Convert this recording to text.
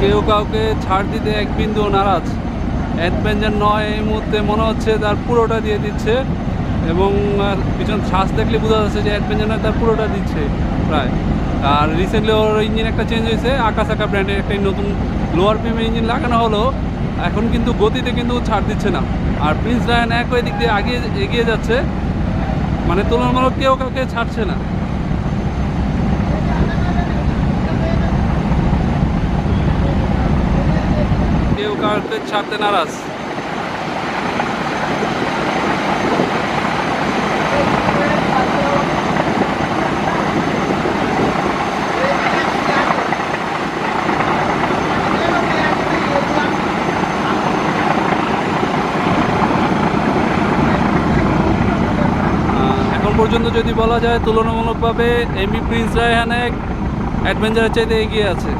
কেউ কাউকে ছাড় দিতে এক বিন্দু নারাজ। অ্যাডভেঞ্চার নয় এই মুহূর্তে মনে হচ্ছে তার পুরোটা দিয়ে দিচ্ছে এবং পিছন শ্বাস দেখলে বোঝা যাচ্ছে যে অ্যাডভেঞ্চার নয় তার পুরোটা দিচ্ছে প্রায়। আর রিসেন্টলি ওর ইঞ্জিন একটা চেঞ্জ হয়েছে আকাশ আকাশাকা ব্র্যান্ডের একটা নতুন লোয়ার পিমের ইঞ্জিন লাগানো হলো। এখন কিন্তু গতিতে কিন্তু ছাড় দিচ্ছে না। আর প্রিন্স রায়ান এক ওই দিক দিয়ে আগে এগিয়ে যাচ্ছে মানে তুলনামূলক কেউ কাউকে ছাড়ছে না। নারাজ আহ, এখন পর্যন্ত যদি বলা যায় তুলনামূলকভাবে এমবি প্রিন্স রায়হান অ্যাডভেঞ্চারের চাইতে এগিয়ে আছে।